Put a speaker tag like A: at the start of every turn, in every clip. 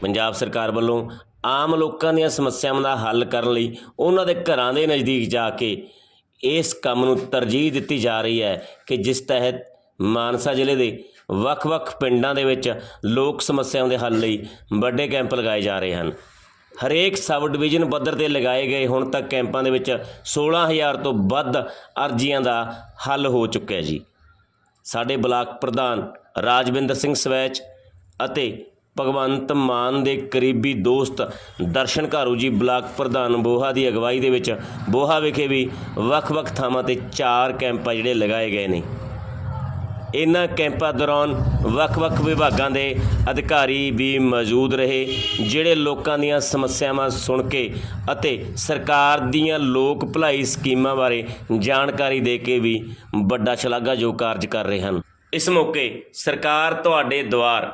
A: ਪੰਜਾਬ ਸਰਕਾਰ ਵੱਲੋਂ ਆਮ ਲੋਕਾਂ ਦੀਆਂ ਸਮੱਸਿਆਵਾਂ ਦਾ ਹੱਲ ਕਰਨ ਲਈ ਉਹਨਾਂ ਦੇ ਘਰਾਂ ਦੇ ਨਜ਼ਦੀਕ ਜਾ ਕੇ ਇਸ ਕੰਮ ਨੂੰ ਤਰਜੀਹ ਦਿੱਤੀ ਜਾ ਰਹੀ ਹੈ ਕਿ ਜਿਸ ਤਹਿਤ ਮਾਨਸਾ ਜ਼ਿਲ੍ਹੇ ਦੇ ਵੱਖ-ਵੱਖ ਪਿੰਡਾਂ ਦੇ ਵਿੱਚ ਲੋਕ ਸਮੱਸਿਆਵਾਂ ਦੇ ਹੱਲ ਲਈ ਵੱਡੇ ਕੈਂਪ ਲਗਾਏ ਜਾ ਰਹੇ ਹਨ। ਹਰੇਕ ਸਬ ਡਿਵੀਜ਼ਨ ਪੱਧਰ ਤੇ ਲਗਾਏ ਗਏ ਹੁਣ ਤੱਕ ਕੈਂਪਾਂ ਦੇ ਵਿੱਚ 16000 ਤੋਂ ਵੱਧ ਅਰਜ਼ੀਆਂ ਦਾ ਹੱਲ ਹੋ ਚੁੱਕਿਆ ਜੀ। ਸਾਡੇ ਬਲਾਕ ਪ੍ਰਧਾਨ ਰਾਜਵਿੰਦਰ ਸਿੰਘ ਸਵੈਚ ਅਤੇ ਭਗਵੰਤ ਮਾਨ ਦੇ ਕਰੀਬੀ ਦੋਸਤ ਦਰਸ਼ਨ ਘਾਰੂ ਜੀ ਬਲਾਕ ਪ੍ਰਧਾਨ ਬੋਹਾ ਦੀ ਅਗਵਾਈ ਦੇ ਵਿੱਚ ਬੋਹਾ ਵਿਖੇ ਵੀ ਵੱਖ-ਵੱਖ ਥਾਵਾਂ ਤੇ ਚਾਰ ਕੈਂਪ ਜਿਹੜੇ ਲਗਾਏ ਗਏ ਨੇ। ਇਨ੍ਹਾਂ ਕੈਂਪਾਂ ਦੌਰਾਨ ਵੱਖ-ਵੱਖ ਵਿਭਾਗਾਂ ਦੇ ਅਧਿਕਾਰੀ ਵੀ ਮੌਜੂਦ ਰਹੇ, ਜਿਹੜੇ ਲੋਕਾਂ ਦੀਆਂ ਸਮੱਸਿਆਵਾਂ ਸੁਣ ਕੇ ਅਤੇ ਸਰਕਾਰ ਦੀਆਂ ਲੋਕ ਭਲਾਈ ਸਕੀਮਾਂ ਬਾਰੇ ਜਾਣਕਾਰੀ ਦੇ ਕੇ ਵੀ ਵੱਡਾ ਸ਼ਲਾਘਾਯੋਗ ਕਾਰਜ ਕਰ ਰਹੇ ਹਨ। ਇਸ ਮੌਕੇ ਸਰਕਾਰ ਤੁਹਾਡੇ ਦੁਆਰ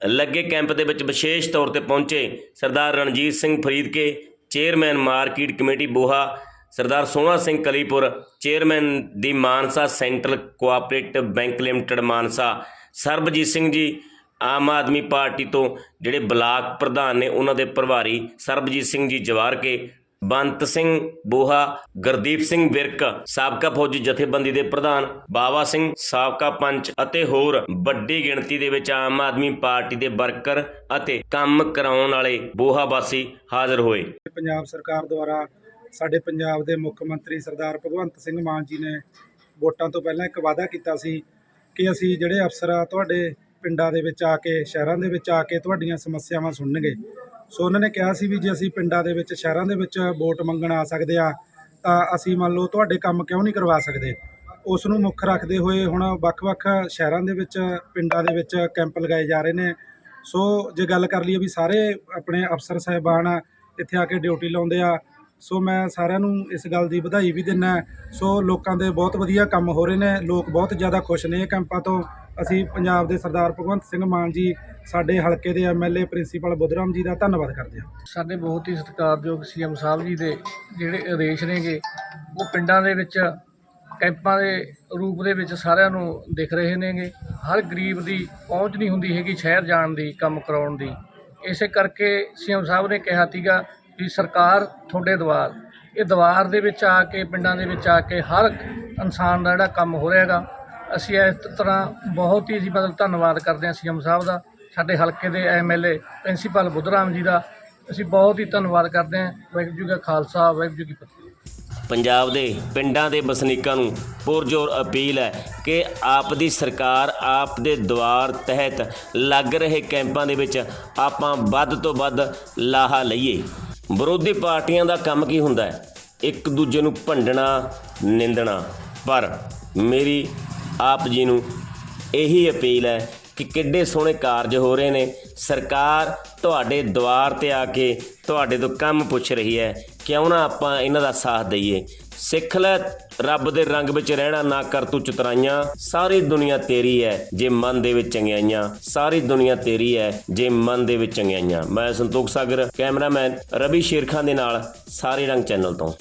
A: ਲੱਗੇ ਕੈਂਪ ਦੇ ਵਿੱਚ ਵਿਸ਼ੇਸ਼ ਤੌਰ ਤੇ ਪਹੁੰਚੇ Sardar Ranjit Singh Faridke chairman market committee Boha, Sardar Sohna Singh Kalipur, chairman the Mansa central cooperative bank limited Mansa, Sarabjit Singh ji, Aam Aadmi party ਤੋਂ ਜਿਹੜੇ ਬਲਾਕ ਪ੍ਰਧਾਨ ਨੇ ਉਹਨਾਂ ਦੇ ਪ੍ਰਭਾਰੀ ਸਰਬਜੀਤ ਸਿੰਘ ਜੀ ਜਵਾਰ ਕੇ ਬੰਤ ਸਿੰਘ ਬੋਹਾ, ਗੁਰਦੀਪ ਸਿੰਘ ਵਿਰਕ, ਸਾਬਕਾ ਫੌਜੀ ਜਥੇਬੰਦੀ ਦੇ ਪ੍ਰਧਾਨ, ਬਾਵਾ ਸਿੰਘ, ਸਾਬਕਾ ਪੰਚ ਅਤੇ ਹੋਰ ਵੱਡੀ ਗਿਣਤੀ ਦੇ ਵਿੱਚ ਆਮ ਆਦਮੀ ਪਾਰਟੀ ਦੇ ਵਰਕਰ ਅਤੇ ਕੰਮ ਕਰਾਉਣ ਵਾਲੇ ਬੋਹਾ ਵਾਸੀ ਹਾਜ਼ਰ ਹੋਏ।
B: ਪੰਜਾਬ ਸਰਕਾਰ ਦੁਆਰਾ ਸਾਡੇ ਪੰਜਾਬ ਦੇ ਮੁੱਖ ਮੰਤਰੀ ਸਰਦਾਰ ਭਗਵੰਤ ਸਿੰਘ ਮਾਨ ਜੀ ਨੇ ਵੋਟਾਂ ਤੋਂ ਪਹਿਲਾਂ ਇੱਕ ਵਾਅਦਾ ਕੀਤਾ ਸੀ ਕਿ ਅਸੀਂ ਜਿਹੜੇ ਅਫਸਰ ਆ ਤੁਹਾਡੇ ਪਿੰਡਾਂ ਦੇ ਵਿੱਚ ਆ ਕੇ, ਸ਼ਹਿਰਾਂ ਦੇ ਵਿੱਚ ਆ ਕੇ ਤੁਹਾਡੀਆਂ ਸਮੱਸਿਆਵਾਂ ਸੁਣਨਗੇ। ਸੋ ਉਹਨਾਂ ਨੇ ਕਿਹਾ ਸੀ ਵੀ ਜੇ ਅਸੀਂ ਪਿੰਡਾਂ ਦੇ ਵਿੱਚ, ਸ਼ਹਿਰਾਂ ਦੇ ਵਿੱਚ ਵੋਟ ਮੰਗਣ ਆ ਸਕਦੇ ਆ, ਤਾਂ ਅਸੀਂ ਮੰਨ ਲਓ ਤੁਹਾਡੇ ਕੰਮ ਕਿਉਂ ਨਹੀਂ ਕਰਵਾ ਸਕਦੇ? ਉਸ ਨੂੰ ਮੁੱਖ ਰੱਖਦੇ ਹੋਏ ਹੁਣ ਵੱਖ-ਵੱਖ ਸ਼ਹਿਰਾਂ ਦੇ ਵਿੱਚ, ਪਿੰਡਾਂ ਦੇ ਵਿੱਚ ਕੈਂਪ ਲਗਾਏ ਜਾ ਰਹੇ ਨੇ। ਸੋ ਜੇ ਗੱਲ ਕਰ ਲਈਏ ਵੀ ਸਾਰੇ ਆਪਣੇ ਅਫਸਰ ਸਾਹਿਬਾਨ ਇੱਥੇ ਆ ਕੇ ਡਿਊਟੀ ਲਾਉਂਦੇ ਆ, ਸੋ ਮੈਂ ਸਾਰਿਆਂ ਨੂੰ ਇਸ ਗੱਲ ਦੀ ਵਧਾਈ ਵੀ ਦਿੰਦਾ। ਸੋ ਲੋਕਾਂ ਦੇ ਬਹੁਤ ਵਧੀਆ ਕੰਮ ਹੋ ਰਹੇ ਨੇ, ਲੋਕ ਬਹੁਤ ਜ਼ਿਆਦਾ ਖੁਸ਼ ਨੇ ਇਹ ਕੈਂਪਾਂ ਤੋਂ। ਅਸੀਂ ਪੰਜਾਬ ਦੇ ਸਰਦਾਰ ਭਗਵੰਤ ਸਿੰਘ ਮਾਨ ਜੀ, ਸਾਡੇ ਹਲਕੇ ਦੇ ਐਮਐਲਏ ਪ੍ਰਿੰਸੀਪਲ ਬੁੱਧਰਾਮ ਜੀ ਦਾ ਧੰਨਵਾਦ ਕਰਦੇ ਹਾਂ।
C: ਸਾਡੇ ਬਹੁਤ ਹੀ ਸਤਿਕਾਰਯੋਗ ਸੀਐਮ ਸਾਹਿਬ ਜੀ ਦੇ ਜਿਹੜੇ ਆਦੇਸ਼ ਨੇਗੇ, ਉਹ ਪਿੰਡਾਂ ਦੇ ਵਿੱਚ, ਕੈਂਪਾਂ ਦੇ ਰੂਪ ਦੇ ਵਿੱਚ ਸਾਰਿਆਂ ਨੂੰ ਦਿਖ ਰਹੇ ਨੇਗੇ। ਹਰ ਗਰੀਬ ਦੀ ਪਹੁੰਚ ਨਹੀਂ ਹੁੰਦੀ ਹੈਗੀ ਸ਼ਹਿਰ ਜਾਣ ਦੀ, ਕੰਮ ਕਰਾਉਣ ਦੀ। ਇਸੇ ਕਰਕੇ ਸੀਐਮ ਸਾਹਿਬ ਨੇ ਕਿਹਾ ਸੀਗਾ ਵੀ ਸਰਕਾਰ ਤੁਹਾਡੇ ਦੁਆਰ ਇਹ ਦੁਆਰ ਦੇ ਵਿੱਚ ਆ ਕੇ, ਪਿੰਡਾਂ ਦੇ ਵਿੱਚ ਆ ਕੇ ਹਰ ਇਨਸਾਨ ਦਾ ਜਿਹੜਾ ਕੰਮ ਹੋ ਰਿਹਾ ਹੈਗਾ ਅਸੀਂ ਇਸ ਤਰ੍ਹਾਂ ਬਹੁਤ ਹੀ ਅਸੀਂ ਮਤਲਬ ਧੰਨਵਾਦ ਕਰਦੇ ਹਾਂ ਸੀਐਮ ਸਾਹਿਬ ਦਾ, ਸਾਡੇ ਹਲਕੇ ਦੇ ਐਮਐਲਏ ਪ੍ਰਿੰਸੀਪਲ ਬੁੱਧਰਾਮ ਜੀ ਦਾ। ਅਸੀਂ ਬਹੁਤ ਹੀ ਧੰਨਵਾਦ ਕਰਦੇ ਹਾਂ ਵਾਹਿਗੁਰੂ ਜੀ ਕਾ ਖਾਲਸਾ, ਵਾਹਿਗੁਰੂ ਜੀ ਕੀ ਫਤਿਹ।
A: ਪੰਜਾਬ ਦੇ ਪਿੰਡਾਂ ਦੇ ਵਸਨੀਕਾਂ ਨੂੰ ਪੁਰਜੋਰ ਅਪੀਲ ਹੈ ਕਿ ਆਪ ਦੀ ਸਰਕਾਰ ਆਪ ਦੇ ਦੁਆਰ ਤਹਿਤ ਲੱਗ ਰਹੇ ਕੈਂਪਾਂ ਦੇ ਵਿੱਚ ਆਪਾਂ ਵੱਧ ਤੋਂ ਵੱਧ ਲਾਹਾ ਲਈਏ। ਵਿਰੋਧੀ ਪਾਰਟੀਆਂ ਦਾ ਕੰਮ ਕੀ ਹੁੰਦਾ ਹੈ? ਇੱਕ ਦੂਜੇ ਨੂੰ ਭੰਡਣਾ, ਨਿੰਦਣਾ। ਪਰ ਮੇਰੀ ਆਪ ਜੀ ਨੂੰ ਇਹੀ ਅਪੀਲ ਹੈ ਕਿ ਕਿੱਡੇ ਸੋਹਣੇ ਕਾਰਜ ਹੋ ਰਹੇ ਨੇ। ਸਰਕਾਰ ਤੁਹਾਡੇ ਦੁਆਰ ਤੇ ਆ ਕੇ ਤੁਹਾਡੇ ਤੋਂ ਕੰਮ ਪੁੱਛ ਰਹੀ ਹੈ। ਕਿਉਂ ਨਾ ਆਪਾਂ ਇਹਨਾਂ ਦਾ ਸਾਥ ਦਈਏ। ਸਿੱਖ ਲੈ, ਰੱਬ ਦੇ ਰੰਗ ਵਿੱਚ ਰਹਿਣਾ ਨਾ ਕਰ ਤੂੰ ਚਤਰਾਈਆਂ। ਸਾਰੀ ਦੁਨੀਆ ਤੇਰੀ ਹੈ ਜੇ ਮਨ ਦੇ ਵਿੱਚ ਚੰਗਿਆਈਆਂ। ਸਾਰੀ ਦੁਨੀਆ ਤੇਰੀ ਹੈ ਜੇ ਮਨ ਦੇ ਵਿੱਚ ਚੰਗਿਆਈਆਂ। ਮੈਂ ਸੰਤੋਖ ਸਾਗਰ, ਕੈਮਰਾਮੈਨ ਰਵੀ ਸ਼ੇਰਖਾਨ ਦੇ ਨਾਲ ਸਾਰੇ ਰੰਗ ਚੈਨਲ ਤੋਂ।